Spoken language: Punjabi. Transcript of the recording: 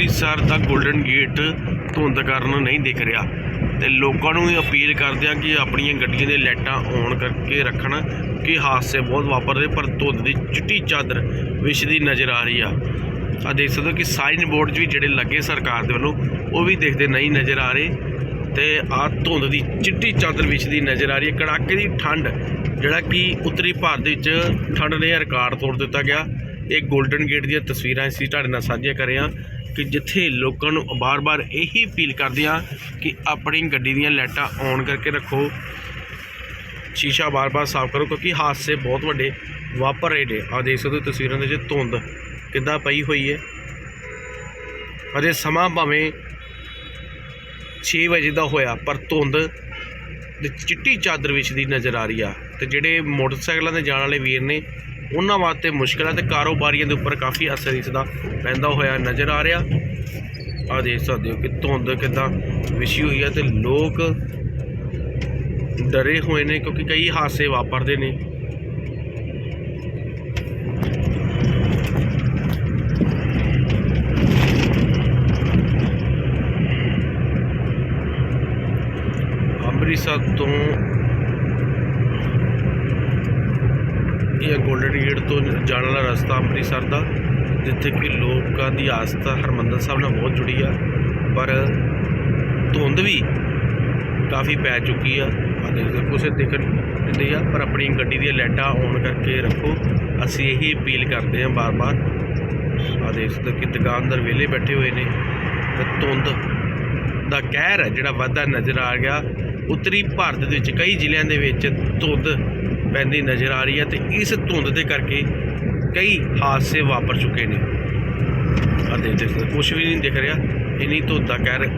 ਅੰਮ੍ਰਿਤਸਰ ਦਾ 골ਡਨ ਗੇਟ ਧੁੰਦ ਕਾਰਨ ਨਹੀਂ ਦਿਖ ਰਿਹਾ। ਤੇ ਲੋਕਾਂ ਨੂੰ ਅਪੀਲ ਕਰਦੇ ਆ ਕਿ ਆਪਣੀਆਂ ਗੱਡੀਆਂ ਦੇ ਲਾਈਟਾਂ ਔਨ ਕਰਕੇ ਰੱਖਣ, ਕਿ ਹਾਦਸੇ ਬਹੁਤ ਵਾਪਰ ਰਹੇ, ਪਰ ਧੁੰਦ ਦੀ ਚਿੱਟੀ ਚਾਦਰ ਵਿਛਦੀ ਨਜ਼ਰ ਆ ਰਹੀ ਆ। ਆ ਦੇਖ ਸਕਦੇ ਹੋ ਕਿ ਸਾਈਨ ਬੋਰਡ ਵੀ ਜਿਹੜੇ ਲੱਗੇ ਸਰਕਾਰ ਦੇ ਵੱਲੋਂ, ਉਹ ਵੀ ਦੇਖਦੇ ਨਹੀਂ ਨਜ਼ਰ ਆ ਰਹੇ। ਤੇ ਆ ਧੁੰਦ ਦੀ ਚਿੱਟੀ ਚਾਦਰ ਵਿਛਦੀ ਨਜ਼ਰ ਆ ਰਹੀ ਹੈ। ਕੜਾਕੇ ਦੀ ਠੰਡ, ਜਿਹੜਾ ਕਿ ਉੱਤਰੀ ਭਾਰਤ ਦੇ ਵਿੱਚ ਠੰਡ ਨੇ ਰਿਕਾਰਡ ਤੋੜ ਦਿੱਤਾ ਗਿਆ। ਇਹ 골ਡਨ ਗੇਟ ਦੀਆਂ ਤਸਵੀਰਾਂ ਅਸੀਂ ਤੁਹਾਡੇ ਨਾਲ ਸਾਂਝੀਆਂ ਕਰ ਹਾਂ। ਕਿ ਜਿੱਥੇ ਲੋਕਾਂ ਨੂੰ ਬਾਰ-ਬਾਰ ਇਹੀ ਅਪੀਲ ਕਰਦੇ ਹਾਂ ਕਿ ਆਪਣੀ ਗੱਡੀ ਦੀਆਂ ਲਾਈਟਾਂ ਔਨ ਕਰਕੇ ਰੱਖੋ। ਸ਼ੀਸ਼ਾ ਬਾਰ-ਬਾਰ ਸਾਫ਼ ਕਰੋ ਕਿਉਂਕਿ ਹਾਦਸੇ ਬਹੁਤ ਵੱਡੇ ਵਾਪਰ ਰਹੇ ਨੇ। ਆ ਦੇਖ ਸਕਦੇ ਹੋ ਤਸਵੀਰਾਂ ਦੇ ਵਿੱਚ ਧੁੰਦ ਕਿੱਦਾਂ ਪਈ ਹੋਈ ਹੈ। ਅਜੇ ਸਮਾਂ ਭਾਵੇਂ 6 ਵਜੇ ਦਾ ਹੋਇਆ, ਪਰ ਧੁੰਦ ਦੀ ਚਿੱਟੀ ਚਾਦਰ ਵਿਛਦੀ ਨਜ਼ਰ ਆ ਰਹੀ ਆ। ਤੇ ਜਿਹੜੇ ਮੋਟਰਸਾਈਕਲਾਂ ਤੇ ਜਾਣ ਵਾਲੇ ਵੀਰ ਨੇ ਉਹਨਾਂ ਵਾਸਤੇ ਮੁਸ਼ਕਲ ਹੈ ਤੇ ਕਾਰੋਬਾਰੀਆਂ ਦੇ ਉੱਪਰ ਕਾਫੀ ਅਸਰ ਇਸ ਦਾ ਪੈਂਦਾ ਹੋਇਆ ਨਜ਼ਰ ਆ ਰਿਹਾ। ਆ ਦੇਖ ਸਕਦੇ ਹੋ ਕਿ ਧੁੰਦ ਕਿਦਾਂ ਵਿਛੀ ਹੋਈ ਹੈ ਤੇ ਲੋਕ ਡਰੇ ਹੋਏ ਨੇ ਕਿਉਂਕਿ ਕਈ ਹਾਦਸੇ ਵਾਪਰਦੇ ਨੇ। ਅੰਮ੍ਰਿਤਸਰ ਤੋਂ ਇਹ ਗੋਲਡਨ ਗੇਟ ਤੋਂ ਜਾਣ ਵਾਲਾ ਰਸਤਾ ਅੰਮ੍ਰਿਤਸਰ ਦਾ, ਜਿੱਥੇ ਕਿ ਲੋਕਾਂ ਦੀ ਆਸਥਾ ਹਰਮੰਦਰ ਸਾਹਿਬ ਨਾਲ ਬਹੁਤ ਜੁੜੀ ਆ, ਪਰ ਧੁੰਦ ਵੀ ਕਾਫੀ ਪੈ ਚੁੱਕੀ ਆ। ਆ ਦੇਖੋ ਕੁਛ ਦਿਖਣ ਦਿੰਦੇ ਆ, ਪਰ ਆਪਣੀ ਗੱਡੀ ਦੀਆਂ ਲਾਈਟਾਂ ਔਨ ਕਰਕੇ ਰੱਖੋ, ਅਸੀਂ ਇਹੀ ਅਪੀਲ ਕਰਦੇ ਹਾਂ ਬਾਰ-ਬਾਰ। ਆ ਦੇਖ ਸਕਦੇ ਕਿ ਦੁਕਾਨਦਾਰ ਵਿਹਲੇ ਬੈਠੇ ਹੋਏ ਨੇ, ਤੇ ਧੁੰਦ ਦਾ ਕਹਿਰ ਹੈ ਜਿਹੜਾ ਵਾਧਾ ਨਜ਼ਰ ਆ ਗਿਆ। ਉੱਤਰੀ ਭਾਰਤ ਦੇ ਵਿੱਚ ਕਈ ਜ਼ਿਲ੍ਹਿਆਂ ਦੇ ਵਿੱਚ ਧੁੰਦ ਪੈਂਦੀ ਨਜ਼ਰ ਆ ਰਹੀ ਹੈ ਤੇ ਇਸ ਧੁੰਦ ਦੇ ਕਰਕੇ ਕਈ ਹਾਦਸੇ ਵਾਪਰ ਚੁੱਕੇ ਨੇ। ਅਤੇ ਦੇਖ, ਦੇਖੋ ਕੁਝ ਵੀ ਨਹੀਂ ਦਿਖ ਰਿਹਾ। ਇੰਨੀ ਧੁੰਦ ਦਾ ਕਹਿਰ